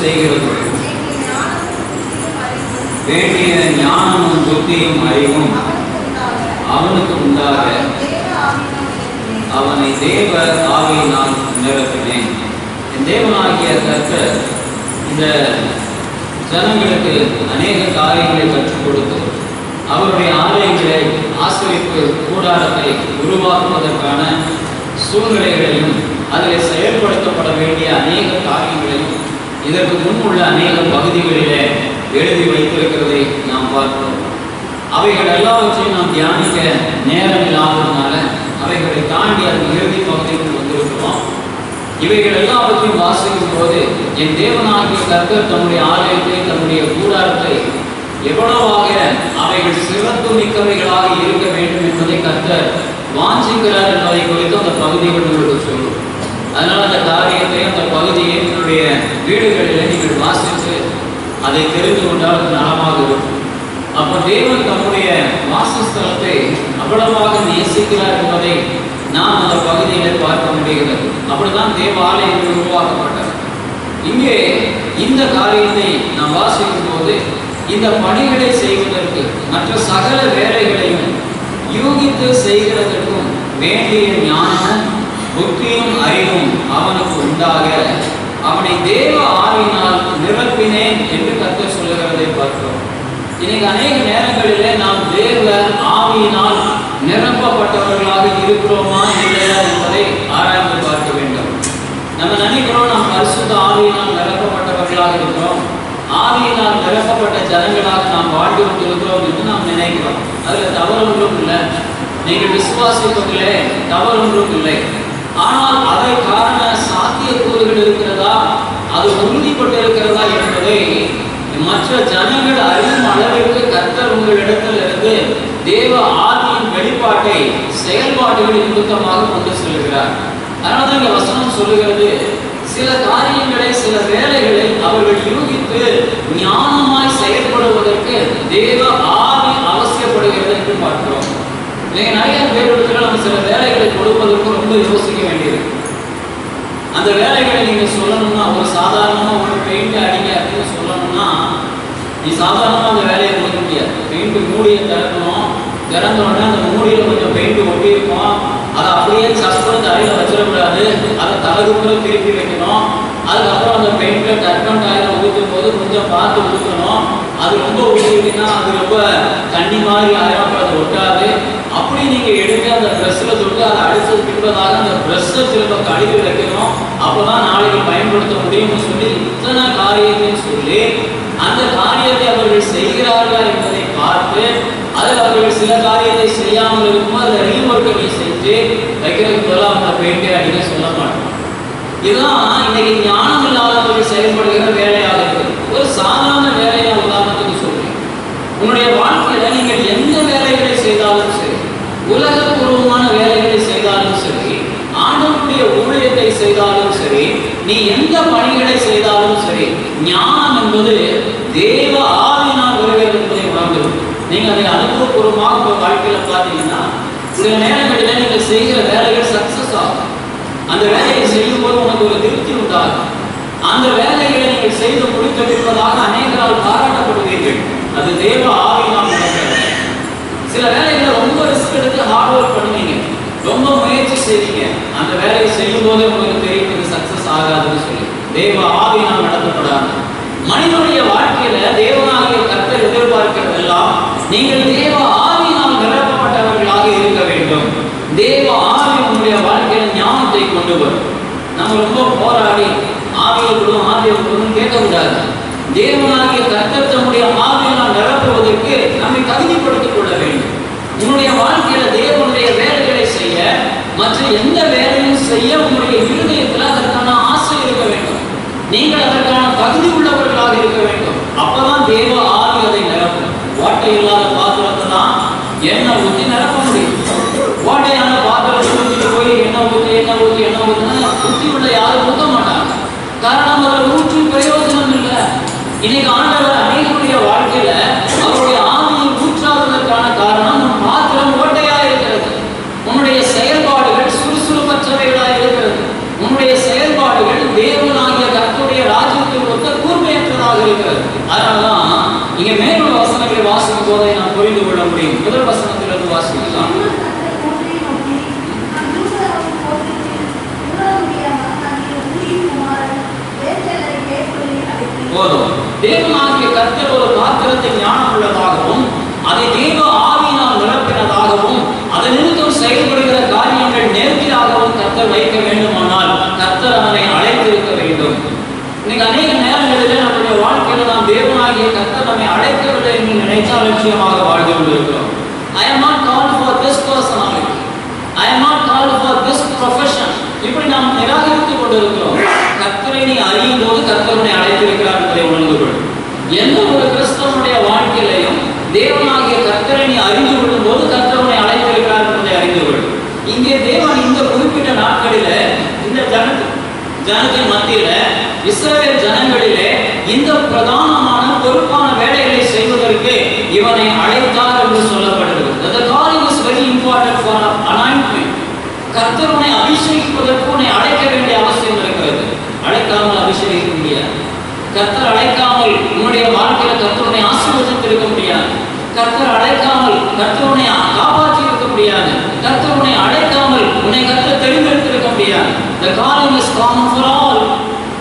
செய்கிறது வேண்டிய ஞானமும் புத்தியும் அறிவும் அவனுக்கு உண்டாக அவனை தேவ ஆவியினால் நிரப்பினேன். என் தேவனாகிய கர்த்தர் இந்த ஜனங்களுக்கு அநேக காரியங்களை கற்றுக் கொடுத்து அவருடைய ஆலயங்களை ஆசிரியப்பு கூடாரத்தை உருவாக்குவதற்கான சூழ்நிலைகளையும் அதில் செயல்படுத்தப்பட வேண்டிய அநேக காரியங்களையும் இதற்கு முன் உள்ள அநேக பகுதிகளிலே எழுதி வைத்திருக்கிறதை நாம் பார்க்கிறோம். அவைகள் எல்லாவற்றையும் நாம் தியானிக்க நேரம் இல்லாததுனால அவைகளை தாண்டி அதன் இறுதி பகுதிக்கு வந்திருக்கிறோம். இவைகள் எல்லாவற்றையும் வாசிக்கும் போது என் தேவனாகிய கர்த்தர் தன்னுடைய ஆலயத்தை தன்னுடைய கூடாரத்தை எவ்வளவாக அவைகள் சிறப்பு மிக்கவைகளாக இருக்க வேண்டும் என்பதை கர்த்தர் வாஞ்சிக்கிறார் என்பதை குறித்து அந்த பகுதிகள் உங்களுக்கு சொல்லும். அதனால் அந்த காரியத்தை அந்த பகுதியை உங்களுடைய வீடுகளில் நீங்கள் வாசித்து அதை தெரிந்து கொண்டால் அது நலமாக இருக்கும் அப்போ தேவன் தம்முடைய வாசஸ்தலத்தை அவ்வளவாக நேசிக்கிறார் என்பதை நாம் அந்த பகுதியிலே பார்க்க முடிகிறது. அப்படிதான் தேவாலயங்கள் உருவாக்கப்பட்டது இங்கே இந்த காரியத்தை நாம் வாசிக்கும் போது இந்த பணிகளை செய்வதற்கு மற்ற சகல வேலைகளையும் யூகித்து செய்கிறதற்கும் வேண்டிய ஞானமும் புத்தியும் அறிவும் அவனுக்கு உண்டாக. அவனை தேவ ஆவியினால் நிரப்பினேன் என்று கத்த சொல்லுகிறதை பார்க்கிறோம். இன்னைக்கு அநேக நேரங்களிலே நாம் தேவ ஆவியினால் நிரப்பப்பட்டவர்களாக இருக்கிறோமா இல்லையா என்பதை ஆராய்ந்து பார்க்க வேண்டும். நம்ம நினைக்கிறோம் நாம் பரிசுத்த ஆவியினால் நிரப்பப்பட்டவர்களாக இருக்கிறோம். ஆவியினால் நிரப்பப்பட்ட ஜனங்களாக நாம் வாழ்ந்து கொண்டிருக்கிறோம் என்று நாம் நினைக்கிறோம். அதுல தவறு ஒன்றும் இல்லை. நீங்கள் விசுவாசிப்பவர்களே தவறு ஒன்றும் இல்லை. ஆனால் அதற்கான சாத்தியக்கூறுகள் இருக்கிறதா? அது உறுதிப்பட்டிருக்கிறதா என்பதை மற்ற ஜனங்கள் அறியும் அளவிற்கு கர்த்தர் உங்களிடத்தில் இருந்து தேவ ஆதியின் வெளிப்பாட்டை செயல்பாடுகளின் நிமித்தமாக கொண்டு செல்கிறார். அதனால தான் வசனம் சொல்லுகிறது சில காரியங்களை சில வேலைகளை அவர்கள் யூகித்து ஞானமாய் செயல்படுவதற்கு தேவ ஆதி நீங்க நிறைய பேர் இடத்துல நம்ம சில வேலைகளை கொடுப்பதற்கு ரொம்ப யோசிக்க வேண்டியது. அந்த வேலைகளை நீங்க சொல்லணும்னா ஒரு சாதாரணமா ஒரு பெயிண்ட் அடிங்க அப்படின்னு சொல்லணும்னா நீ சாதாரணமா அந்த வேலையை கொடுக்க முடியாது. பெயிண்ட் மூடியை திறக்கணும். திறந்த உடனே அந்த மூடியில் கொஞ்சம் பெயிண்ட் ஒட்டியிருக்கும் அதை அப்படியே சஸ்பெண்ட் அறையில் வச்சிடக்கூடாது. அதை தலகுப்புற திருப்பி வைக்கணும். அதுக்கப்புறம் அந்த பெயிண்ட்டை டர்பன் டாயில ஊற்றும் போது கொஞ்சம் பார்த்து ஊற்றணும் அது ரொம்ப ஊற்றிட்டீங்கன்னா அது ரொம்ப தண்ணி மாதிரி ஆயிரம். அது ஒட்டாது. அப்படி நீங்க எடுத்து அந்த ட்ரெஸ்ல தொட்டு அதை அடிச்சு பின்பதாக அந்த ப்ரெஷ்ஷை திரும்ப கழுவி வைக்கணும். அப்பதான் நாளைக்கு பயன்படுத்த முடியும்னு சொல்லி இத்தனை காரியத்தையும் சொல்லி அந்த காரியத்தை அவர்கள் செய்கிறார்கள் என்பதை பார்த்து அதில் அவர்கள் சில காரியத்தை செய்யாமல் இருக்கும்போது அதை ரீஒர்க்கை நீ செஞ்சு வைக்கிறதுக்கு பதிலாக அவங்க பெயிண்டே அடிக்க சொல்ல மாட்டோம் இதுதான் இன்னைக்கு ஞானம் இல்லாதவர்கள் செயல்படுகிற வேலையாக இருக்குது. ஒரு சாதாரண வேலையை உதாரணத்துக்கு சொல்றேன். உன்னுடைய வாழ்க்கையில நீங்கள் எந்த வேலைகளை செய்தாலும் சரி உலகபூர்வமான வேலைகளை செய்தாலும் சரி ஆண்டவருடைய ஊழியத்தை செய்தாலும் சரி நீ எந்த பணிகளை செய்தாலும் சரி ஞானம் என்பது தேவ ஆவினால் வருகிறது என்பதை உணர்ந்து நீங்க அதை அனுபவபூர்வமாக உங்க வாழ்க்கையில பார்த்தீங்கன்னா சில நேரங்களில் நீங்கள் செய்கிற வேலைகள் சக்சஸ் ஆகும். அந்த வேலையை செய்யும் போது உனக்கு ஒரு திருப்தி உண்டாகும். அந்த வேலைகளை நீங்கள் செய்து முடித்திருப்பதாக அநேகரால் பாராட்டப்படுவீர்கள். அது தேவ ஆவியினால் நடக்கிறது. சில வேலைகளை ரொம்ப ரிஸ்க் எடுத்து ஹார்ட் ஒர்க் பண்ணுவீங்க. ரொம்ப முயற்சி செய்வீங்க. அந்த வேலையை செய்யும் போதே உங்களுக்கு தெரியும். ஆகாதுன்னு சொல்லி. தேவ ஆவினால் நடத்தப்படாது. மனிதனுடைய வாழ்க்கையில தேவனாகிய கர்த்தர் எதிர்பார்க்கிறதெல்லாம் நீங்கள் தேவ ஆவியினால் நிரப்பப்பட்டவர்களாக இருக்க வேண்டும். தேவ ஆவி உங்களுடைய வாழ்க்கையில ஞானத்தை கொண்டு வரும். நம்ம ரொம்ப போராடி ஆவியை கொடுக்கும் ஆவியை கொடுக்கும் கேட்கக்கூடாது. தேவனாகிய கர்த்தர் தம்முடைய ஆவியினால் நிரப்புவதற்கு நம்மை தகுதிப்படுத்திக் கொள்ள வேண்டும். உன்னுடைய வாழ்க்கையில தேவனுடைய வேலைகளை செய்ய மற்ற எந்த வேலையும் செய்ய உங்களுடைய இருதயத்தில் அதற்கான நீங்கள் அதற்கான தகுதி உள்ளவர்களாக இருக்க வேண்டும். அப்பதான் தேவ ஆவி அதை நிரப்பும். ஓட்டை இல்லாத பாத்திரத்தை தான் எண்ணெய் ஊற்றி நிரப்ப முடியும். ஓட்டையான பாத்திரத்தை ஊற்றிட்டு போய் எண்ணெய் ஊற்றி எண்ணெய் ஊற்றி எண்ணெய் ஊற்றினா சுற்றி உள்ள யாரும் ஊற்ற மாட்டாங்க. காரணம் அதில் ஊற்றி பிரயோஜனம் இல்லை. இன்னைக்கு ஆண்டவர் அநேகருடைய வாழ்க்கையில அவருடைய ஆவியை ஊற்றாததற்கான காரணம் உன் பாத்திரம் ஓட்டையா இருக்கிறது உன்னுடைய செயல்பாடுகள் சுறுசுறுப்பற்றவைகளா இருக்கிறது உன்னுடைய செயல்பாடுகள் தேவனாகிய கர்த்தருடைய ராஜ்யத்தில் ஒத்த கூர்மை புரிந்து கொள்ள முடியும் முதல் வசனத்திலிருந்து வாசிக்கலாம் போதும் தேவனாகிய கர்த்தர் ஒரு பாத்திரத்தை ஞானம் உள்ளதாகவும் அதை தேவ ஆவியினால் நிரப்பினதாகவும் அதன் நிமித்தம் செயல்படுகிற காரியங்கள் நேர்த்தியாகவும் கர்த்தர் வைக்க வேண்டுமானால் கர்த்தர் அவனை அழைத்திருக்க வேண்டும். இன்னைக்கு அநேக நேரங்களிலே நம்முடைய வாழ்க்கையில நாம் தேவனாகிய கர்த்தர் நம்மை அழைக்கவில்லை என்று நினைத்து அலட்சியமாக வாழ்ந்து கொண்டிருக்கிறோம். I am call called for this personality. I am not call for this profession இப்படி நாம் நிராகரித்துக் கொண்டிருக்கிறோம். கர்த்தரை நீ அறியும் போது கர்த்தருடைய அழைத்திருக்கிறார் என்பதை உணர்ந்து கொள் எந்த ஒரு கிறிஸ்தவனுடைய வாழ்க்கையிலையும் தேவனாகிய கர்த்தரை நீ அறிந்து கொள்ளும் போது கர்த்தருடைய அழைத்திருக்கிறார் என்பதை அறிந்து கொள் இங்கே தேவன் இந்த குறிப்பிட்ட நாட்களில இந்த ஜனத்து ஜனத்தின் மத்தியில இஸ்ரேல் ஜனங்களிலே இந்த பிரதானமான பொறுப்பான வேலைகளை செய்வதற்கு இவனை அழைத்தார் என்று சொல்லப்படுகிறது. கர்த்தருனை அபிஷேகிப்பதற்கு is very important for anointment. கர்த்தர் உன்னை அபிஷேகிப்பதற்கு உன்னை அழைக்க வேண்டிய அவசியம் இருக்கிறது அழைக்காமல் அபிஷேகிக்க முடியாது கர்த்தர் அழைக்காமல் உன்னுடைய வாழ்க்கையில கர்த்தர் உன்னை ஆசீர்வதித்திருக்க முடியாது. கர்த்தர் அழைக்காமல் கர்த்தருனை உன்னை காப்பாற்றி இருக்க முடியாது. கர்த்தருனை உன்னை அழைக்காமல் உன்னை கர்த்தர் தெரிந்தெடுத்திருக்க முடியாது. The calling is common for all.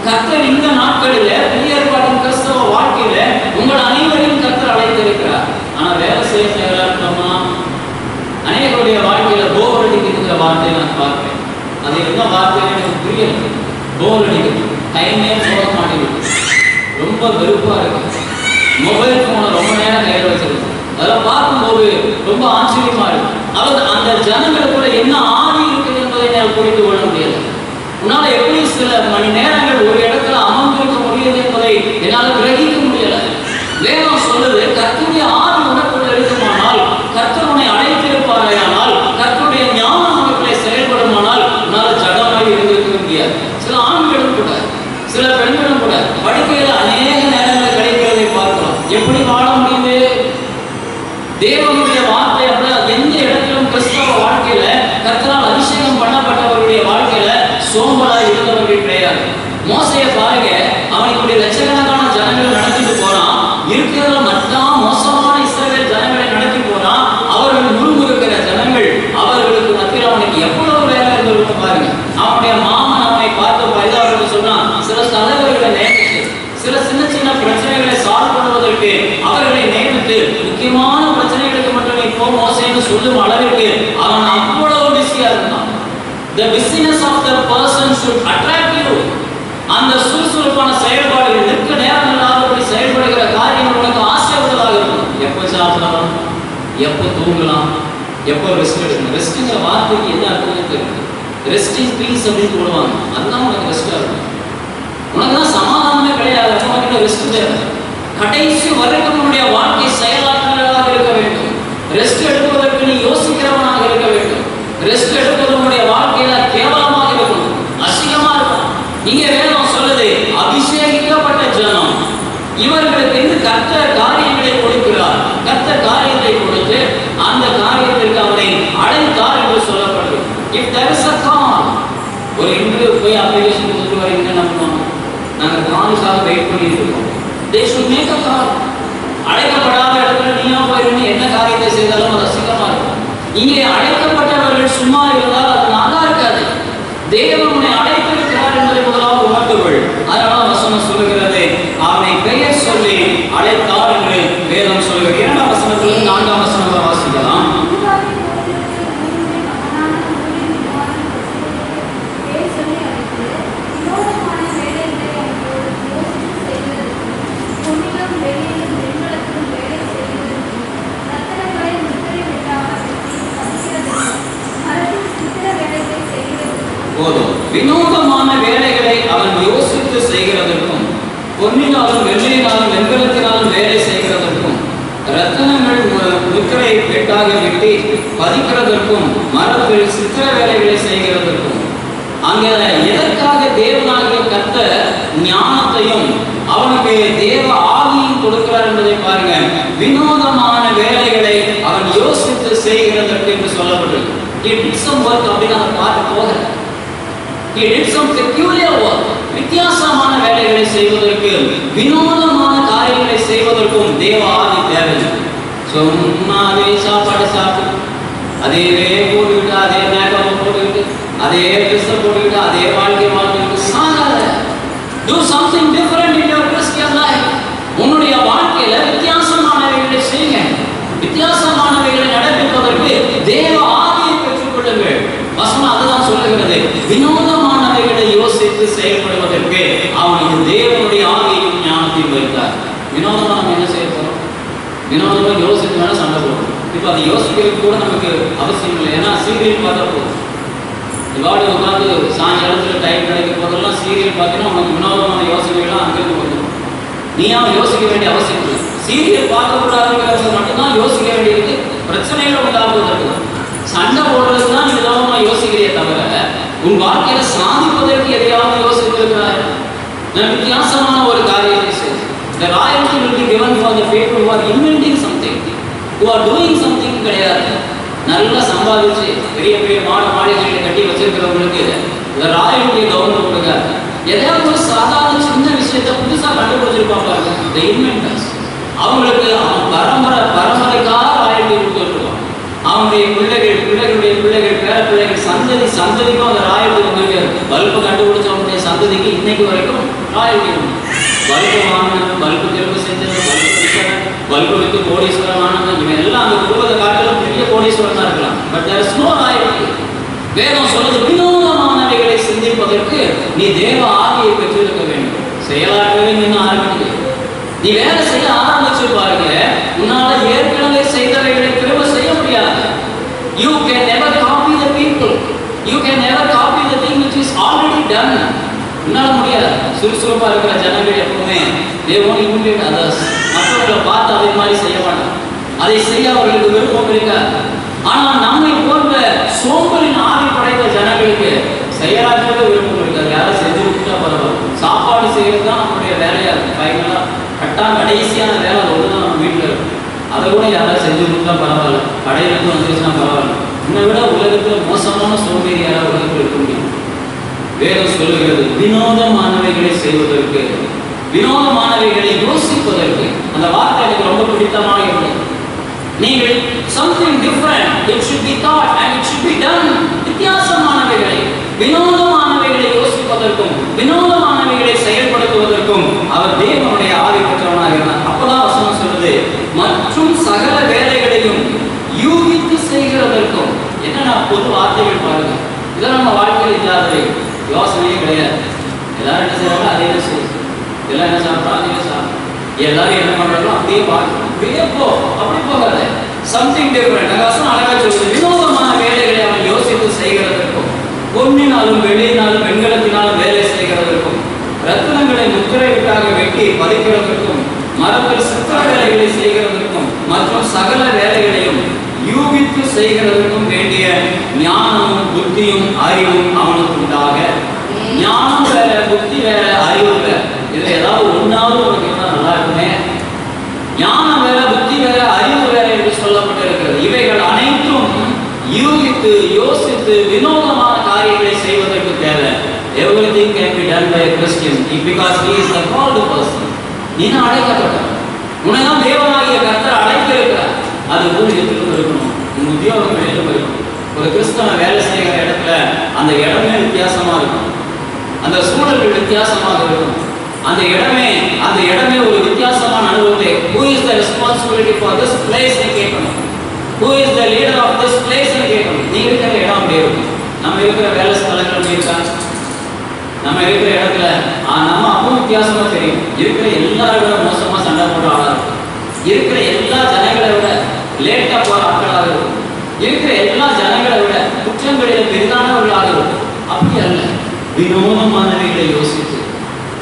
கர்த்தர் இந்த நாட்களில் புதிய ஏற்பாட்டின் கிறிஸ்தவ வாழ்க்கையில உங்கள் அனைவரையும் கர்த்தர் அழைத்திருக்கிறார். ஆனா வேலை செய்ய தயாரா அநேகருடைய வாழ்க்கையில போர் அடிக்கிற வார்த்தையை நான் பார்க்கிறேன். அது என்ன வார்த்தைன்னு எனக்கு புரியல. போர் அடிக்கிறது டைமே போக மாட்டேங்குது. ரொம்ப வெறுப்பா இருக்கு. மொபைல் போன ரொம்ப நேரம் கையில் அதெல்லாம் பார்க்கும்போது ரொம்ப ஆச்சரியமா இருக்கும் அவர் அந்த ஜனங்களுக்குள்ள என்ன ஆணி இருக்குது என்பதை புரிந்து கொள்ள முடியாது உன்னால எப்படி சில மணி நேரங்கள் ஒரு இடத்துல அமர்ந்திருக்க முடியுது என்பதை என்னால் கிரகிக்க முடியல வேதம் சொல்லுது கர்த்தருடைய ஆவி உனக்குள்ள இருக்குமானால் கர்த்தர் உன்னை அழைத்திருப்பாரையானால் கர்த்தருடைய ஞானம் உனக்குள்ளே செயல்படுமானால் உன்னால ஜடமாய் இருந்திருக்க முடியாது சில ஆண்களும் கூட சில பெண்களும் கூட படிக்கையில அநேக நேரங்கள் கிடைக்கிறதை பார்க்கிறோம் எப்படி வாழ முடியுது தேவனுடைய வார்த்தை அப்படின்னா எந்த இடத்திலும் கிறிஸ்தவ வாழ்க்கையில கர்த்தரால் அபிஷேகம் பண்ணப்பட்டவருடைய வாழ்க்கையில சோம்பலா இருந்தவர்கள் கிடையாது மோசைய பாருங்க அவன் இப்படி லட்சக்கணக்கான ஜனங்களை நடத்திட்டு போறான் இருக்கிறதுல மட்டும் மோசமான இஸ்ரவேல் ஜனங்களை நடத்தி போறான் அவர்கள் முறுமுறுக்கிற ஜனங்கள் அவர்களுக்கு மத்தியில் அவனுக்கு எவ்வளவு வேலை இருந்திருக்கும் பாருங்க அவனுடைய மாமன் அவனை பார்த்து பரிதாபம் சொன்னான் சில தலைவர்களை நியமித்து சில சின்ன சின்ன பிரச்சனைகளை சால்வ் பண்ணுவதற்கு அவர்களை நியமித்து முக்கியமான பிரச்சனைகளுக்கு மட்டும் இப்போ மோசைன்னு சொல்லும் அளவிற்கு அவன் அவ்வளவு பிஸியா இருந்தான். The busyness of the person should attract you. அந்த சுறுசுறுப்பான செயல்பாடுகள் நிற்க நேரம் இல்லாதபடி செயல்படுகிற காரியங்கள் உனக்கு ஆசை உள்ளதாக இருக்கும். எப்போ சாப்பிடலாம்? எப்போ தூங்கலாம்? எப்போ ரெஸ்ட் எடுக்கணும்? ரெஸ்ட்டுங்கிற வார்த்தைக்கு என்ன அர்த்தம் தெரியும் ரெஸ்டிங் பீஸ் அப்படின்னு போடுவாங்க அதுதான் உனக்கு ரெஸ்டாக இருக்கும். உனக்கு தான் சமாதானமே கிடையாது. உனக்கு ரெஸ்ட் தேவை? கடைசி வரைக்கும் உன்னுடைய வாழ்க்கை செயலாற்றுவதாக இருக்க வேண்டும். ரெஸ்ட் எடுப்பதற்கு நீ யோசிக்கிறவனாக இருக்க வேண்டும். ரெஸ்ட் எடுப்பது உன்னுடைய வாழ்க்கையில கேவலமாக இருக்கும். அசிங்கமா இருக்கும். இங்க வேதம் சொல்லுது அபிஷேகிக்கப்பட்ட ஜனம் இவர்களுக்கு இந்த கர்த்தர் காரியங்களை கொடுக்கிறார். கத்த காரியத்தை கொடுத்து அந்த காரியத்திற்கு அவனை அடைத்தார் என்று சொல்லப்படுது. If there is a call ஒரு இன்டர்வியூ போய் அப்ளிகேஷன் கொடுத்து வரீங்க நம்ம நாங்கள் காலுக்காக வெயிட் பண்ணிட்டு இருக்கோம். தே ஷுட் மேக் அ கால் இருந்து என்ன காரியத்தை செய்தாலும் அது அசிங்கமா இருக்கும். இங்கே அழைக்கப்பட்டவர்கள் சும்மா இருந்தால் அது நல்லா இருக்காது. தேவன் உன்னை அழைத்திருக்கிறார் என்பதை முதலாவது உணர்ந்துகள். அதனால வசனம் சொல்லுகிறது. அவனை பெயர் சொல்லி அழைத்தார் என்று வேதம் சொல்லுகிறது. இரண்டாம் வசனத்திலும் நான்காம் வசனம் வாசிக்கலாம். வினோதமான வேலைகளை அவன் யோசித்து செய்கிறதற்கும் பொன்னினாலும் வெள்ளியினாலும் வெண்கலத்தினாலும் வேலை செய்கிறதற்கும் ரத்தனங்கள் மு- முத்திரை வெட்டாக வெட்டி பதிக்கிறதற்கும் மரத்தில் சித்திர வேலைகளை செய்கிறதற்கும். அங்கே எதற்காக தேவனாகிய கத்த ஞானத்தையும் அவனுக்கு தேவ ஆவியும் கொடுக்கிறார் என்பதை பாருங்க. வினோதமான வேலைகளை அவன் யோசித்து செய்கிறதற்கு என்று சொல்லப்பட்டிருக்கு He did ஒர்க் அப்படின்னு அதை பார்க்க போகிறேன் He did some peculiar work. வித்தியாசமான வேலைகளை செய்வதற்கு வினோதமான காரியங்களை செய்வதற்கும் தேவ ஆதி தேவை சும்மா அதே சாப்பாடு சாப்பிட்டு அதே போட்டுக்கிட்டு அதே மேக்கப் போட்டுக்கிட்டு அதே ட்ரெஸ்ஸை போட்டுக்கிட்டு அதே வாழ்க்கை வாழ்ந்துக்கிட்டு சாகாத do something different in your Christian life உன்னுடைய வாழ்க்கையில வித்தியாசமானவைகளை செய்யுங்க வித்தியாசமானவைகளை நடப்பிப்பதற்கு தேவ ஆவியை பெற்றுக் கொள்ளுங்கள் வசனம் அதுதான் சொல்லுகிறது வினோதமானவைகளை சிந்தித்து செயல்படுவதற்கு அவனுக்கு தேவனுடைய ஆவியையும் ஞானத்தையும் வைத்தார். வினோதமாக நம்ம என்ன செய்ய போகிறோம் வினோதமா யோசித்து வேணா சண்டை போடுறோம். இப்போ அதை யோசிக்கிறது கூட நமக்கு அவசியம் இல்லை. ஏன்னா சீரியல் பார்த்தா போதும். இவாடு உட்காந்து சாயங்காலத்தில் டைம் கிடைக்கும் போதெல்லாம் சீரியல் பார்த்தீங்கன்னா உனக்கு வினோதமான யோசனைகள்லாம் அங்கிருந்து வந்துடும். நீயா யோசிக்க வேண்டிய அவசியம் இல்லை. சீரியல் பார்க்கக்கூடாதுங்கிறத மட்டும்தான் யோசிக்க வேண்டியது. பிரச்சனைகள் உண்டாகுவதற்கு சண்டை போடுறது தான் நீ யோசிக்கிறே தவிர உன் வாழ்க்கையில சாதிப்பதற்கு எதையாவது யோசித்திருக்கிறார் நான் வித்தியாசமான ஒரு காரியத்தை செய்து The royalty will be given for the people who are inventing something, who are doing something கிடையாது. நல்லா சம்பாதிச்சு பெரிய பெரிய மாட மாளிகைகளை கட்டி வச்சிருக்கிறவங்களுக்கு இந்த ராயல்டி கவர்மெண்ட் கொடுக்காது எதையாவது ஒரு சாதாரண சின்ன விஷயத்தை புதுசா கண்டுபிடிச்சிருப்பாங்க இந்த இன்வென்டர்ஸ் அவங்களுக்கு அவங்க பரம்பரை பரம்பரைக்காக அவனுடைய பிள்ளைகள் பிள்ளைகளுடைய பிள்ளைகள் பேர பிள்ளைகள் சந்ததி சந்ததிக்கும் அந்த ராயல் வந்து பல்பு கண்டுபிடிச்சவனுடைய சந்ததிக்கு இன்னைக்கு வரைக்கும் ராயல் பல்பு வாங்கினது பல்பு திரும்ப செஞ்சது பல்பு விற்கிறவன் பல்பு வித்து கோடீஸ்வரன் இவன் எல்லாம் அந்த குடும்பத்தை காட்டிலும் பெரிய கோடீஸ்வரன் தான் இருக்கலாம் but there is no royalty வேதம் சொல்லுது வினோதமானவைகளை சிந்திப்பதற்கு நீ தேவ ஆவியை பெற்றிருக்க வேண்டும். செயலாற்றவே நின்று இன்னும் நீ வேலை செய்ய ஆரம்பிச்சு பாருங்க உன்னால ஏற்கனவே செய்தவைகளை திரும்ப செய்ய முடியாது you can never copy the people you can never copy the thing which is already done. உன்னால் முடியாது. சுறுசுறுப்பாக இருக்கிற ஜனங்கள் எப்பவுமே தே ஓன் imitate அதர்ஸ் மற்றவர்களை பார்த்து அதே மாதிரி செய்ய மாட்டாங்க. அதை செய்ய அவர்களுக்கு விருப்பம் இருக்காது. ஆனால் நம்மை போன்ற சோம்பலின் ஆவி படைத்த ஜனங்களுக்கு செயலாற்றது விருப்பம் இருக்காது. யாரும் செஞ்சு விட்டுட்டா பரவாயில்ல. சாப்பாடு செய்யறது தான் நம்மளுடைய வேலையாக இருக்கு ஃபைனலா கட்டா கடைசியான வேலை அது ஒன்று நம்ம வீட்டில் இருக்கும். அதை கூட யாராவது செஞ்சு கொடுத்தா பரவாயில்ல. படையிலிருந்து வந்துச்சுன்னா பரவாயில்ல. இன்னை விட உலகத்தில் மோசமான சோம்பேறி யாராவது உலகத்தில் இருக்க முடியும். வேதம் சொல்லுகிறது வினோதமானவைகளை செய்வதற்கு. வினோதமானவைகளை யோசி அந்த வார்த்தை எனக்கு ரொம்ப பிடித்தமாக இருந்தது நீங்கள் something different it should be thought and it should be done வித்தியாசமானவைகளை வினோதமானவைகளை யோசிப்பதற்கும் வினோதமானவைகளை செயல்படுத்துவதற்கும் அவர் தேவனுடைய ஆவி பெற்றவனாக இருந்தார் அப்பதான் வசனம் சொல்லுது மற்றும் சகல வேலைகளையும் யூகித்து செய்கிறதற்கும் என்னன்னா பொது வார்த்தைகள் பாருங்க. இதெல்லாம் நம்ம வாழ்க்கையில் இல்லாதவை யோசனையே கிடையாது. எல்லாரும் என்ன செய்யறாங்க அதே தான் செய்யும் எல்லாம் என்ன சாப்பிட்றோம் அதே சாப்பிட்றாங்க. எல்லாரும் என்ன பண்றாங்களோ அப்படியே பார்க்கணும் அப்படியே போ. அப்படி போகாத. சம்திங் டிஃபரெண்ட் அகாசம் அழகா சொல்லுது. வினோதமான வேலைகளை அவன் யோசித்து செய்கிறதற்கும் பொன்னினாலும் வெள்ளியினாலும் வெண்கலத்தினாலும் வேலை செய்கிறதற்கும் ரத்தினங்களை முத்திரைக்காக வெட்டி பதிக்கிறதற்கும் மரத்தில் சித்திர வேலைகளை செய்கிறதற்கும் மற்றும் சகல வேலைகளையும் யூகித்து செய்கிறதற்கும் வேண்டிய ஞானமும் புத்தியும் அறிவும் அவனுக்கு உண்டாக ஞானம் வேற புத்தி வேற அறிவு வேற. இதுல ஏதாவது ஒன்னாவது உனக்கு இருந்தா நல்லா இருக்குமே. ஞானம் வேற புத்தி வேற அறிவு வேற என்று சொல்லப்பட்டிருக்கிறது. இவைகள் அனைத்தும் யூகித்து யோசித்து வினோதமான காரியங்களை செய்வதற்கு தேவை. Everything can be done by a Christian. Because he is the called person. நீ தான் அழைக்கப்பட்டவன். உன்னை தேவனாகிய கர்த்தர் அழைத்திருக்கிறார். அது ஊழியத்திலும் இருக்கணும். உன் உத்தியோகம் ஒரு கிறிஸ்தவன் வேலை செய்கிற இடத்துல அந்த இடமே வித்தியாசமா இருக்கும். அந்த சூழல்கள் வித்தியாசமாக இருக்கும். அந்த இடமே அந்த இடமே ஒரு வித்தியாசமான அனுபவத்தை who is the responsibility for this place? கேட்கணும். Who is the leader of this place? கேட்கணும். நீ இருக்கிற இடம் அப்படி இருக்கும். நம்ம இருக்கிற வேலை ஸ்தலங்கள் அப்படி இருக்கா? நம்ம இருக்கிற இடத்துல நம்ம அப்பவும் வித்தியாசமா தெரியும். இருக்கிற எல்லாரை விட மோசமா சண்டை போடுற ஆளா இருக்கும். இருக்கிற எல்லா ஜனங்களை விட லேட்டா போற ஆட்களாக இருக்கும் இருக்கிற எல்லா ஜனங்களை விட கடையில பெரிதான ஒரு இருக்கும் அப்படி அல்ல. வினோதமானவைகளை யோசித்து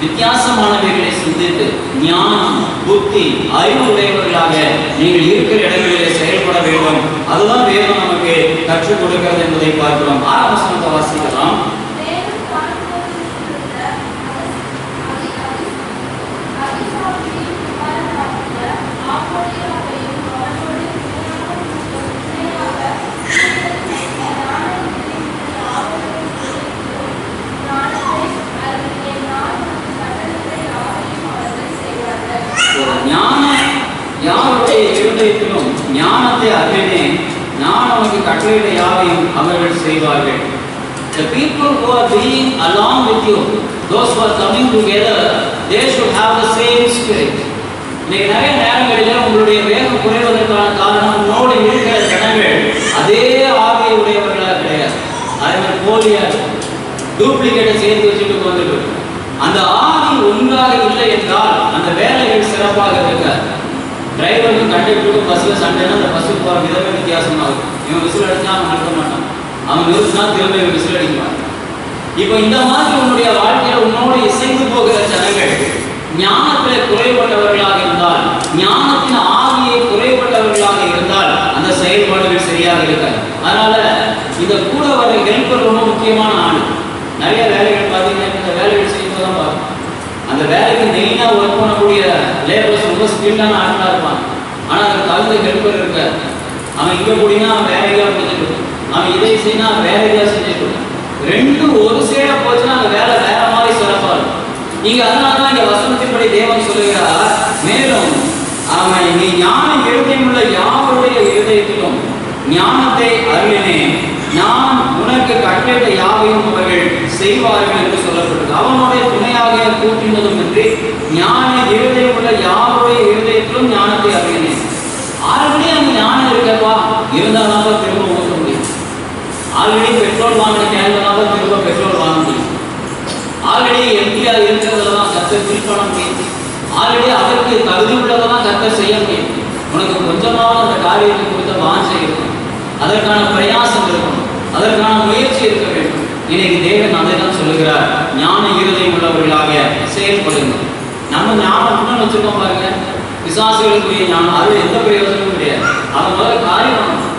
வித்தியாசமானவைகளை சிந்தித்து ஞானம் புத்தி அறிவு உடையவர்களாக நீங்கள் இருக்கிற இடங்களிலே செயல்பட வேண்டும். அதுதான் வேதம் நமக்கு கற்றுக் கொடுக்கிறது என்பதை பார்க்கிறோம். ஆரம்பத்தை வாசிக்கலாம் தேவன் பார்க்கிறதிலிருந்த அதி- அதி- அதிசாட்சியின் குமாரனாகிய ஆபோலியாவையும் அவனோடு இணையாக இணையாக ஞானத்தின் ஆவலையும் ஞானத்தை அறிவினால் சட்டத்தை யாவையும் அவர்கள் செய்வார்கள் ஒரு ஞானம் யாருடைய இருதயத்திலும் அருளினே நான் உனக்கு கட்டளையிட யாவையும் அவர்கள் செய்வார்கள். The people who are being along with you, those who are coming together, they should have the same spirit. இன்னைக்கு நிறைய நேரங்களில் உங்களுடைய வேகம் குறைவதற்கான காரணம் உன்னோடு இருக்கிற ஜனங்கள். அதே ஆவியை உடையவர்களாக கிடையாது. அதே மாதிரி போலியா டூப்ளிகேட்டை சேர்த்து வச்சுட்டு வந்துட்டு அந்த ஆவி ஒன்றாக இல்லை என்றால் அந்த வேலைகள் சிறப்பாக இருக்காது. டிரைவருக்கும் கண்டக்டருக்கும் பஸ்ஸில் சண்டைன்னா அந்த பஸ்ஸுக்கு போகிற விதமே வித்தியாசமாகும். இவன் விசில் அடிச்சா அவன் நிறுத்த மாட்டான். அவன் நிறுத்தினா திரும்ப விசில் அடிப்பான். இப்போ இந்த மாதிரி உன்னுடைய வாழ்க்கையில உன்னோடு இசைந்து போகிற ஜனங்கள் ஞானத்தில் குறைபட்டவர்களாக இருந்தால் ஞானத்தின் ஆவியை குறைபட்டவர்களாக இருந்தால் அந்த செயல்பாடுகள் சரியாக இருக்காது. அதனால இந்த கூட வர ஹெல்ப்பர் ரொம்ப முக்கியமான ஆள். நிறைய வேலைகள் பார்த்தீங்கன்னா இந்த வேலைகள் செய்யும்போது தான் பார்க்கணும் அந்த வேலைக்கு மெயினாக ஒர்க் பண்ணக்கூடிய லேபர்ஸ் ரொம்ப ஸ்கில்லான ஆட்களாக இருப்பாங்க. ஆனால் அதுக்கு தகுந்த ஹெல்ப்பர் இருக்காது. அவன் இங்கே கூடினா அவன் வேற எங்கேயா முடிஞ்சுட்டு அவன் இதை செய்யினா வேற எதையா செஞ்சுட்டு ரெண்டும் ஒரு சேர போச்சுன்னா அந்த வேலை வேற மாதிரி சிறப்பா இருக்கும் இங்க அதனாலதான் இங்க வசனத்தின்படி தேவன் சொல்லுகிறார் மேலும் அவன் நீ ஞான இருதயம் உள்ள யாவருடைய இருதயத்திலும் ஞானத்தை அருளினேன். நான் உனக்கு கட்டளை யாவையும் அவர்கள் செய்வார்கள் என்று சொல்லப்பட்டது. அவனுடைய துணையாக கூட்டினதும் என்று ஞான இருதயம் உள்ள யாருடைய இருதயத்திலும் ஞானத்தை அருளினேன் ஆல்ரெடி அந்த ஞானம் இருக்கப்பா இருந்தால் தான் திரும்ப ஊற்ற முடியும் ஆல்ரெடி பெட்ரோல் வாங்கின கேன்ல தான் திரும்ப பெட்ரோல் வாங்க. முடியும் ஆல்ரெடி எம்டிஆர் இருக்கிறதெல்லாம் தான் ஃபில் பண்ண முடியும் ஆல்ரெடி அதற்கு தகுதி உள்ளதெல்லாம் சர்க்கர் செய்ய முடியும் உனக்கு கொஞ்சமாவது அந்த காரியத்தை குறித்த வாஞ்சை இருக்கணும் அதற்கான பிரயாசம் இருக்கணும் அதற்கான முயற்சி இருக்க வேண்டும். இன்னைக்கு தேவன் அதை தான் சொல்லுகிறார். ஞான இருதயம் உள்ளவர்களாக செயல்படுங்கள். நம்ம ஞானம் வச்சுருக்கோம் வச்சிருக்கோம் பாருங்க. விசாசிகளுக்குரிய ஞானம். அது எந்த பிரயோஜனமும் கிடையாது. அது முதல்ல காரியம் பண்ணணும்.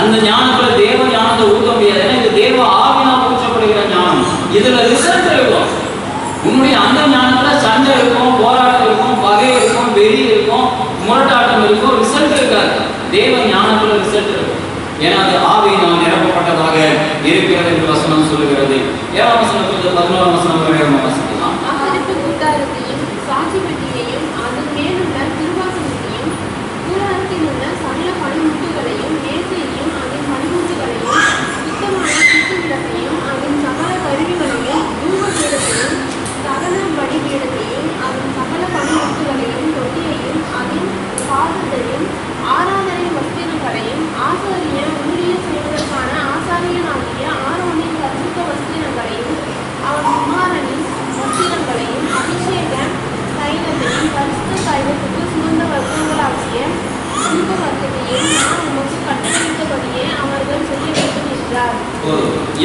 அந்த ஞானத்துல தேவ ஞானத்தை ஊக்க முடியாது. ஏன்னா இது தேவ ஆவினா பூச்சப்படுகிற ஞானம். இதுல ரிசல்ட் இருக்கும். உன்னுடைய அந்த ஞானத்துல சண்டை இருக்கும் போராட்டம் இருக்கும் பகை இருக்கும் வெறி இருக்கும் முரட்டாட்டம் இருக்கும் ரிசல்ட் இருக்காது. தேவ ஞானத்துல ரிசல்ட் இருக்கும். ஏன்னா அது ஆவியினால் நிரப்பப்பட்டதாக இருக்கிறது என்று வசனம் சொல்லுகிறது. ஏழாம் வசனத்துக்கு பதினோராம் வசனம் பதினேழாம் வசனம்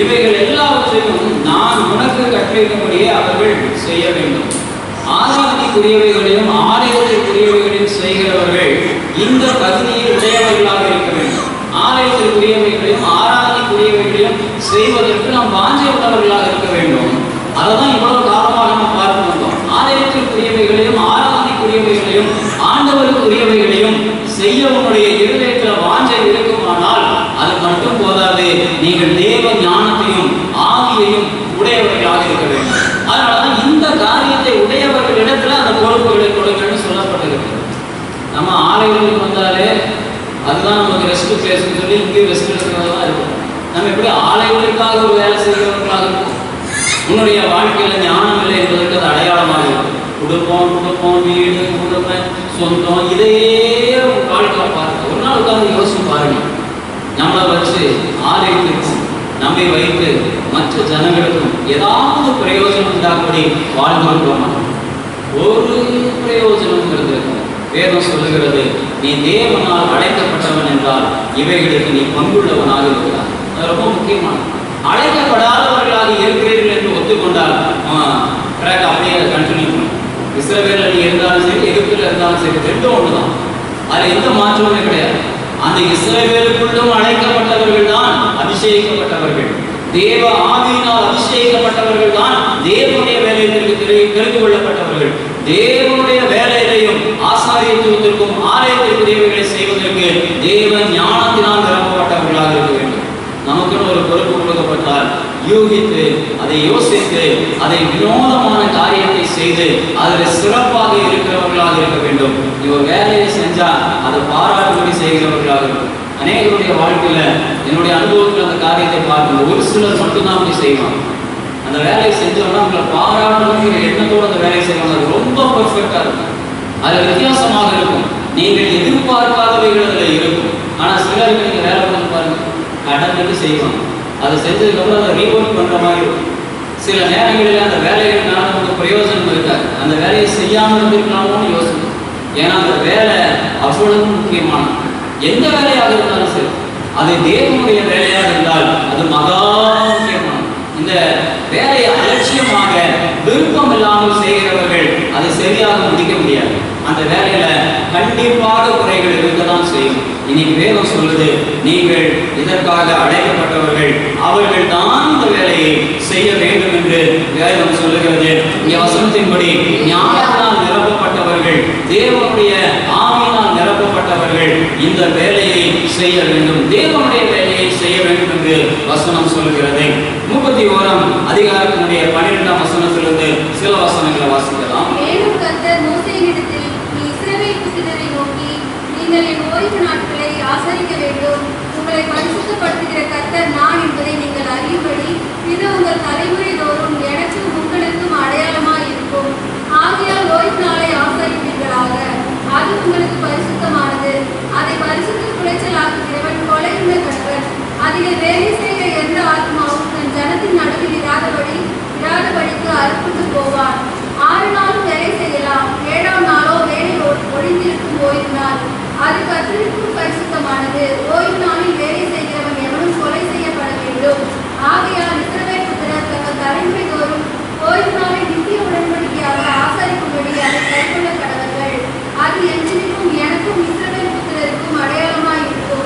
இவைகள் எல்லாவற்றையும் நான் உனக்கு கட்டளையிட்டபடியே அவர்கள் செய்ய வேண்டும். ஆராதனைக்குரியவைகளையும் ஆலயத்திற்குரியவைகளையும் செய்கிறவர்கள் இந்த பகுதியில் உடையவர்களாக இருக்க வேண்டும். ஆலயத்திற்குரியவைகளையும் ஆராதனைக்குரியவைகளையும் செய்வதற்கு நாம் வாஞ்சை உள்ளவர்களாக இருக்க வேண்டும். அதை தான் இவ்வளவு காலமாக நாம் பார்த்து வந்தோம் ஆலயத்திற்குரியவைகளையும் ஆராதனைக்குரியவைகளையும் ஆண்டவருக்குரியவைகளையும் செய்ய உன்னுடைய இருதயத்தில் வாஞ்சை இருக்குமானால் அது மட்டும் போதாது. நீங்கள் தேவ ஞானத்தையும் ஆவியையும் உடையவர்களாக இருக்க வேண்டும். அதனாலதான் இந்த காரியத்தை உடையவர்களிடத்துல அந்த பொறுப்புகளை கொடுக்கணும்னு சொல்லப்பட்டிருக்கு. நம்ம ஆலயங்களுக்கு வந்தாலே அதுதான் நமக்கு ரெஸ்ட் பிளேஸ்னு சொல்லி இங்கேயும் ரெஸ்ட் எடுக்கிறதா தான் இருக்கும். நம்ம எப்படி ஆலயங்களுக்காக ஒரு வேலை செய்கிறவர்களாக இருக்கும் உன்னுடைய வாழ்க்கையில ஞானம் இல்லை என்பதற்கு அது அடையாளமாக இருக்கும் குடும்பம் குடும்பம் வீடு குடும்பம். சொந்தம் இதையே உன் வாழ்க்கையில பாருங்க ஒரு நாள் உட்கார்ந்து யோசிச்சு பாருங்க. நம்மளை வச்சு ஆலயத்திற்கும் நம்மை வைத்து மற்ற ஜனங்களுக்கும் ஏதாவது பிரயோஜனம் உண்டாகும்படி வாழ்ந்துருக்கோமா ஒரு பிரயோஜனம் இருக்காது. வேதம் சொல்லுகிறது நீ தேவனால் அழைக்கப்பட்டவன் என்றால் இவைகளுக்கு நீ பங்குள்ளவனாக இருக்கிறார் அது ரொம்ப முக்கியமானது. அழைக்கப்படாதவர்களாக இருக்கிறீர்கள் என்று ஒத்துக்கொண்டால் ட்ராக் அப்படியே கண்டினியூ பண்ணும் இஸ்ரேல் நீ இருந்தாலும் சரி எகிப்தில் இருந்தாலும் சரி ரெண்டும் ஒண்ணுதான். அது எந்த மாற்றமுமே கிடையாது. அந்த இஸ்ரவேலுக்குள்ளும் அழைக்கப்பட்டவர்கள் தான் அபிஷேகிக்கப்பட்டவர்கள். தேவ ஆவியினால் அபிஷேகிக்கப்பட்டவர்கள் தான் தேவனுடைய வேலையிலிருந்து தெரிந்து கொள்ளப்பட்டவர்கள். தேவனுடைய வேலையிலையும் ஆசாரியத்துவத்திற்கும் ஆலயத்திற்குரியவைகளை செய்வதற்கு தேவ ஞானத்தினால் நிரப்பப்பட்டவர்களாக இருக்க வேண்டும். நமக்குன்னு ஒரு பொறுப்பு கொடுக்கப்பட்டால் யூகித்து அதை யோசித்து அதை வினோதமான காரியத்தை செய்து அதில் சிறப்பாக இருக்கிறவர்களாக இருக்க வேண்டும். இவர் வேலையை செஞ்சா அதை பாராட்டுபடி செய்கிறவர்களாக இருக்கும். அநேகருடைய வாழ்க்கையில என்னுடைய அனுபவத்தில் அந்த காரியத்தை பார்க்கணும் ஒரு சிலர் மட்டும்தான் அப்படி செய்வாங்க. அந்த வேலையை செஞ்சோம்னா உங்களை பாராட்டணுங்கிற எண்ணத்தோடு அந்த வேலையை செய்வாங்க. அது ரொம்ப பர்ஃபெக்டாக இருக்கும். அது வித்தியாசமாக இருக்கும். நீங்கள் எதிர்பார்க்காதவைகள் அதில் இருக்கும். ஆனால் சிலருக்கு நீங்கள் வேலை பண்ணி பாருங்க கடந்துட்டு செய்வாங்க. அதை செஞ்சதுக்கப்புறம் அதை ரீபோர்ட் பண்ணுற மாதிரி இருக்கும். சில நேரங்களில் அந்த வேலைகள்னால நமக்கு பிரயோஜனம் இருக்காது. அந்த வேலையை செய்யாமல் இருந்திருக்கலாமோன்னு யோசிக்கும் ஏன்னா அந்த வேலை அவ்வளவு முக்கியமானது. எந்த வேலையாக இருந்தாலும் சரி அது தேவனுடைய வேலையாக இருந்தால் அது மகா முக்கியமானது. இந்த வேலையை அலட்சியமாக விருப்பம் இல்லாமல் செய்கிறவர்கள் அதை சரியாக முடிக்க முடியாது. அந்த வேலையில கண்டிப்பாக குறைகள் இருக்கதான் செய்யும். இன்னைக்கு வேதம் சொல்லுது நீங்கள் இதற்காக அழைக்கப்பட்டவர்கள் அவர்கள் தான் அந்த வேலையை செய்ய வேண்டும் என்று வேதம் சொல்லுகிறது. இங்க வசனத்தின்படி ஞானத்தால் நிரப்பப்பட்டவர்கள் தேவனுடைய ஆவியினால் நிரப்பப்பட்டவர்கள் இந்த வேலையை செய்ய வேண்டும். தேவனுடைய வேலையை செய்ய வேண்டும் என்று வசனம் சொல்லுகிறது. முப்பத்தி ஓரம் அதிகாரத்தினுடைய பன்னிரெண்டாம் வசனத்திலிருந்து சில வசனங்களை வாசிக்கலாம். நீங்கள் என் ஓய்வு நாட்களை ஆசரிக்க வேண்டும். உங்களை பரிசுத்தப்படுத்துகிற கர்த்தர் நான் என்பதை நீங்கள் அறியும்படி இது உங்கள் தலைமுறை தோறும் எனக்கும் உங்களுக்கும் அடையாளமாய் இருக்கும். ஆகையால் ஓய்வு நாளை ஆசரிப்பீர்களாக. அது உங்களுக்கு பரிசுத்தமானது. அதை பரிசுத்த குலைச்சலாக்குகிறவன் கொலையுள்ள கர்த்தர். அதிலே வேலை செய்கிற எந்த ஆத்மாவும் தன் ஜனத்தின் நடுவில் இராதபடி இராதபடிக்கு அறுப்புண்டு போவான் ஆறு நாளும் வேலை செய்யலாம். ஏழாம் நாளோ வேலை ஒழிந்திருக்கும் ஓய்வு அது கர்த்தருக்கும் பரிசுத்தமானது. ஓய்வு நாளில் வேலை செய்கிறவன் எவனும் கொலை செய்யப்பட வேண்டும். ஆகையால் இஸ்ரவேல் புத்திரர் தங்கள் தலைமுறை தோறும் ஓய்வு நாளை நித்திய உடன்படிக்கையாக ஆசரிக்கும்படி அதை கைக்கொள்ள கடவர்கள் அது என்றைக்கும் எனக்கும் இஸ்ரவேல் புத்திரருக்கும் அடையாளமாய் இருக்கும்.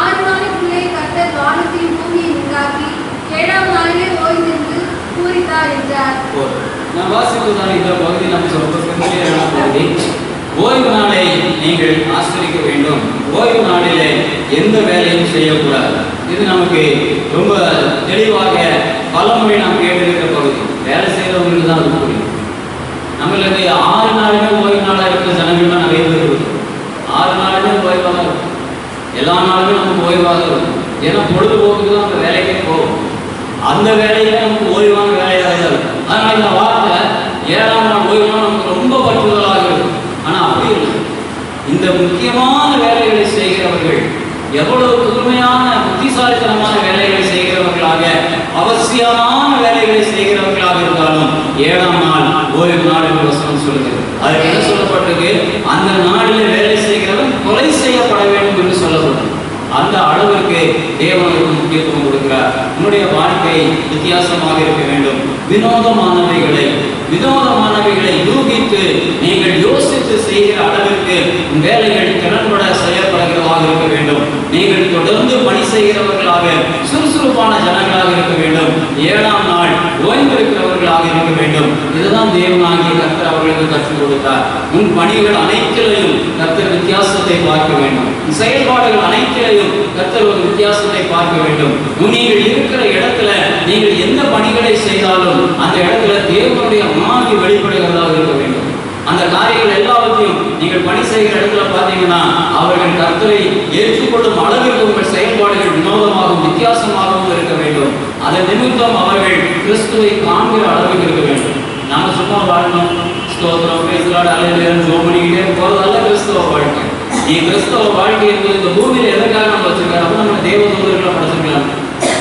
ஆறு நாளுக்குள்ளே கர்த்தர் வானத்தையும் பூமியை உண்டாக்கி ஏழாம் நாளிலே ஓய்ந்திருந்து பூரித்தார் என்றார். போதும். நான் வாசிப்பதான இந்த பகுதி நம்ம சொல்ல பகுதி. ஓய்வு நாளை வேண்டும். ஓய்வு நாளிலே எந்த வேலையும் செய்யக்கூடாது. இது நமக்கு ரொம்ப தெளிவாக பலமுறை நாம் கேட்டிருக்கிற பகுதி. வேலை செய்கிறவங்களுக்கு தான் அது புரியும். நம்மளுக்கு ஆறு நாளுமே ஓய்வு நாளாக இருக்கிற ஜனங்கள்லாம் நிறைய பேர் இருக்கும் ஆறு நாளுமே ஓய்வாக இருக்கும். எல்லா நாளுமே நமக்கு ஓய்வாக இருக்கும். ஏன்னா பொழுதுபோக்குக்கு தான் நம்ம வேலைக்கே போகும் அந்த வேலையில நமக்கு ஓய்வான வேலையாக தான் இருக்கும். அதனால இந்த வார்த்தை ஏழாம் நாள் ஓய்வுனா நமக்கு ரொம்ப பற்றுதலாக இருக்கும் ஆனா அப்படி இல்லை இந்த முக்கியமான வேலைகளை செய்கிறவர்கள் எவ்வளவு புதுமையான புத்திசாலித்தனமான வேலைகளை செய்கிறவர்களாக அவசியமான வேலைகளை செய்கிறவர்களாக இருந்தாலும் ஏழாம் நாள் ஓய்வு நாள் என்று வசனம் சொல்லுகிறது. அதுக்கு என்ன சொல்லப்பட்டிருக்கு? அந்த நாளில் வேலை செய்ய கொலை செய்யப்பட வேண்டும் என்று சொல்லப்பட்டது அந்த அளவிற்கு தேவனுக்கு முக்கியத்துவம் கொடுக்கிறார். உன்னுடைய வாழ்க்கை வித்தியாசமாக இருக்க வேண்டும். வினோதமானவைகளை வினோதமானவைகளை யூகித்து நீங்கள் யோசித்து செய்கிற அளவிற்கு வேலைகள் திறன்பட செயல்படுகிறதாக இருக்க வேண்டும். நீங்கள் தொடர்ந்து பணி செய்கிறவர்களாக சுறுசுறுப்பான ஜனங்களாக இருக்க வேண்டும். ஏழாம் நாள் ஓய்ந்திருக்கிறவர்களாக இருக்க வேண்டும். இதுதான் தேவனாகிய கர்த்தர் அவர்களுக்கு கற்றுக் கொடுத்தார். உன் பணிகள் அனைத்திலையும் கர்த்தர் வித்தியாசத்தை பார்க்க வேண்டும். செயல்பாடுகள் அனைத்திலையும் கர்த்தர் ஒரு வித்தியாசத்தை பார்க்க வேண்டும். நீங்கள் இருக்கிற இடத்துல நீங்கள் எந்த பணிகளை செய்தாலும் அந்த இடத்துல தேவனுடைய மாதிரி வெளிப்படுகிறதாக இருக்க வேண்டும். அந்த காரியங்கள் எல்லாவற்றையும் நீங்கள் பணி செய்கிற இடத்துல பார்த்தீங்கன்னா அவர்கள் கர்த்தரை ஏற்றுக்கொள்ளும் அளவிற்கு உங்கள் செயல்பாடுகள் வினோதமாகவும் வித்தியாசமாகவும் இருக்க வேண்டும். அதன் நிமித்தம் அவர்கள் கிறிஸ்துவை காண்கிற அளவுக்கு இருக்க வேண்டும். நாங்கள் சும்மா வாழணும் ஸ்தோத்திரம் பேசுகிறாடு அலையிலேயே ஜோம் பண்ணிக்கிட்டே போகிறதல்ல கிறிஸ்தவ வாழ்க்கை. நீ கிறிஸ்தவ வாழ்க்கை என்பது இந்த பூமியில எதற்காக நம்ம வச்சிருக்கலாம் அப்ப நம்ம தேவ தூதர்களை படைச்சிருக்கலாம்.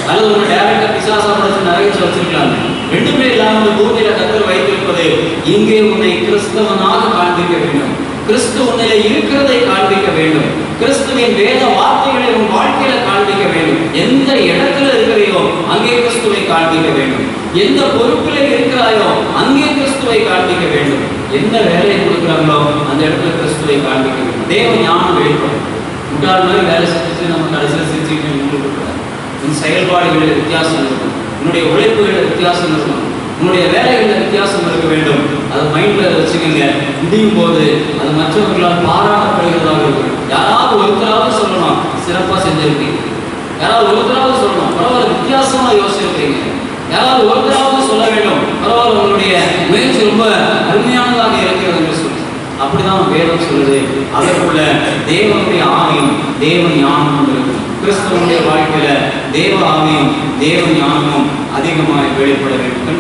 அல்லது ஒரு டேரக்டா பிசாசா படைச்சு நரகிச்சு வச்சிருக்கலாம். ரெண்டுமே இல்லாம இந்த பூமியில கத்தர் வைத்திருப்பது இங்கே உன்னை கிறிஸ்தவனாக காண்பிக்க வேண்டும். கிறிஸ்து உன்னிலே இருக்கிறதை காண்பிக்க வேண்டும். கிறிஸ்துவின் வேத வார்த்தைகளை உன் வாழ்க்கையில காண்பிக்க வேண்டும். எந்த இடத்துல இருக்கிறையோ அங்கே கிறிஸ்துவை காண்பிக்க வேண்டும். எந்த பொறுப்பிலே இருக்கிறாயோ அங்கே கிறிஸ்துவை காண்பிக்க வேண்டும். என்ன வேலையை கொடுக்குறாங்களோ அந்த இடத்துல கிறிஸ்துவை காண்பிக்க வேண்டும் தேவ ஞானம் வெளிப்படும் முட்டாள் மாதிரி வேலை செஞ்சுட்டு நம்ம கடைசியில் செஞ்சுக்கிட்டு நின்றுக்கூடாது உன் செயல்பாடுகளில் வித்தியாசம் இருக்கும். உன்னுடைய உழைப்புகளில் வித்தியாசம் இருக்கும். உன்னுடைய வேலைகளில் வித்தியாசம் இருக்க வேண்டும். அது மைண்டில் வச்சுக்கோங்க. முடியும் போது அது மற்றவர்களால் பாராட்டப்படுகிறதாக இருக்கும். யாராவது ஒருத்தராவது சொல்லணும். சிறப்பாக செஞ்சிருக்கீங்க. யாராவது ஒருத்தராவது சொல்லணும். பரவாயில்ல வித்தியாசமாக யோசிச்சிருக்கீங்க யாராவது ஒருத்தராவது சொல்ல வேண்டும். பரவாயில்ல உங்களுடைய முயற்சி ரொம்ப அருமையானதாக இருக்கிறது என்று சொல்லி அப்படிதான் வேதம் சொல்லுது. அதற்குள்ள தேவனுடைய ஆவியும் தேவ ஞானமும் இருக்கும் கிறிஸ்தவனுடைய வாழ்க்கையில தேவ ஆவியும் தேவ ஞானமும் அதிகமாக வெளிப்பட வேண்டும்.